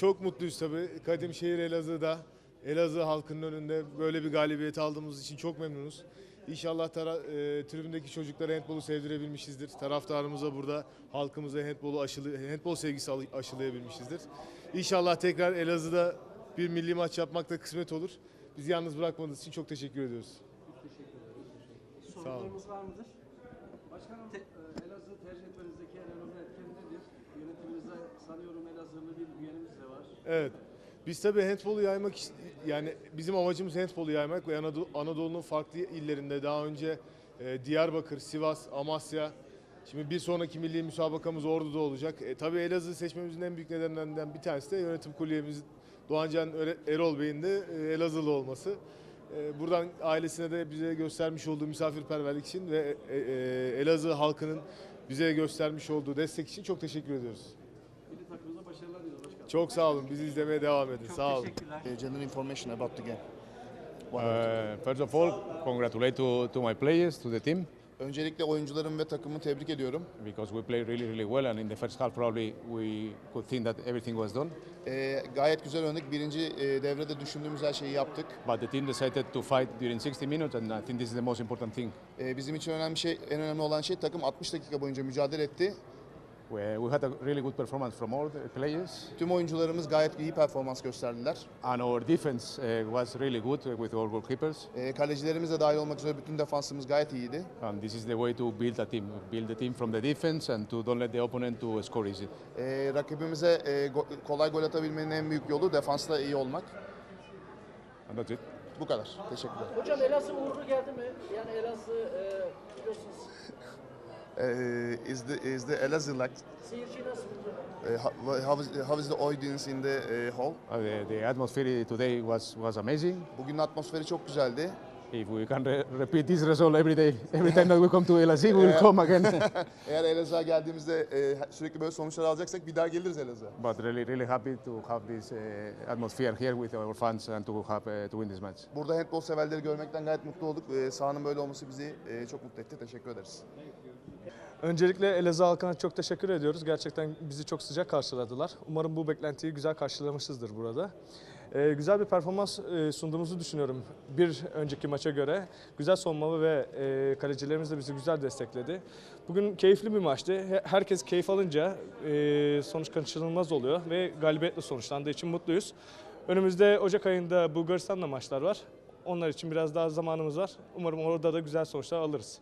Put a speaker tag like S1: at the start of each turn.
S1: çok mutluyuz tabii. Kadim şehir Elazığ'da, Elazığ halkının önünde böyle bir galibiyet aldığımız için çok memnunuz. İnşallah tara, e, tribündeki çocuklara handbolu sevdirebilmişizdir. Taraftarımıza burada halkımıza handbolu aşılı, handbol sevgisi aşılayabilmişizdir. İnşallah tekrar Elazığ'da bir milli maç yapmak da kısmet olur. Bizi yalnız bırakmadığınız için çok teşekkür ediyoruz.
S2: Sorularımız var mıdır? Başkanım, e, Elazığ tercih etmenizdeki en önemli etken nedir? Yönetimimizde sanıyorum Elazığlı bir üyeniz de var.
S1: Evet. Biz tabii handbolu yaymak yani bizim amacımız handbolu yaymak ve Anadolu, Anadolu'nun farklı illerinde daha önce e, Diyarbakır, Sivas, Amasya Şimdi bir sonraki milli müsabakamız Ordu'da olacak. E, tabii Elazığ seçmemizin en büyük nedenlerinden bir tanesi de yönetim kuruluyemiz Doğancan Erol Bey'in de e, Elazığlı olması. E, buradan ailesine de bize göstermiş olduğu misafirperverlik için ve e, e, Elazığ halkının bize göstermiş olduğu destek için çok teşekkür ediyoruz.
S2: Milli takımımıza başarılar diliyoruz başkanım.
S1: Çok sağ olun. Bizi izlemeye devam edin.
S2: Çok
S1: sağ olun.
S2: teşekkürler.
S3: uh, general information about the game.
S4: Uh, first of all, congratulate to, to my players, to the team,
S3: Öncelikle oyuncularımı ve takımı tebrik ediyorum.
S4: because we played really, really well, and in the first half probably we could think that everything was done.
S3: Ee, gayet güzel oynadık. Birinci e, devrede düşündüğümüz her şeyi yaptık.
S4: But the team decided to fight during 60 minutes, and I think this is the most important thing.
S3: Ee, bizim için önemli şey, en önemli olan şey takım 60 dakika boyunca mücadele etti.
S4: We, we had a really good performance from all the players,
S3: Tüm oyuncularımız gayet iyi performans gösterdiler.
S4: and our defense uh, was really good with our goalkeepers.
S3: Ee, kalecilerimiz de dahil olmak üzere bütün defansımız gayet iyiydi.
S4: And this is the way to build a team. Build the team from the defense and to don't let the opponent to score easy.
S3: Ee, rakibimize e, go- kolay gol atabilmenin en büyük yolu defansta iyi olmak.
S4: And that's it.
S3: Bu kadar. Teşekkürler.
S2: Hocam Elazığ uğurlu geldi mi? Yani Elazığ e, biliyorsunuz
S3: Ee, is the is the Elazığ
S2: nasıl buldu?
S3: uh, how, how, is, how is the audience in the uh, hall?
S4: Uh, the, the atmosphere today was, was amazing.
S3: Bugün atmosferi çok güzeldi.
S4: If we can re- repeat this result every day, every time that we come to Elazığ, we will come again.
S3: Eğer Elazığ'a geldiğimizde e, sürekli böyle sonuçlar alacaksak bir daha geliriz Elazığ'a.
S4: but really, really happy to have this uh, atmosphere here with our fans and to have uh, to win this match.
S3: Burada handball severleri görmekten gayet mutlu olduk. E, sahanın böyle olması bizi e, çok mutlu etti. Teşekkür ederiz.
S5: Öncelikle Elazığ halkına çok teşekkür ediyoruz. Gerçekten bizi çok sıcak karşıladılar. Umarım bu beklentiyi güzel karşılamışızdır burada. Ee, güzel bir performans e, sunduğumuzu düşünüyorum bir önceki maça göre. Güzel savunmalı ve e, kalecilerimiz de bizi güzel destekledi. Bugün keyifli bir maçtı. He- Herkes keyif alınca e, sonuç kaçınılmaz oluyor ve galibiyetle sonuçlandığı için mutluyuz. Önümüzde Ocak ayında Bulgaristan'la maçlar var. Onlar için biraz daha zamanımız var. Umarım orada da güzel sonuçlar alırız.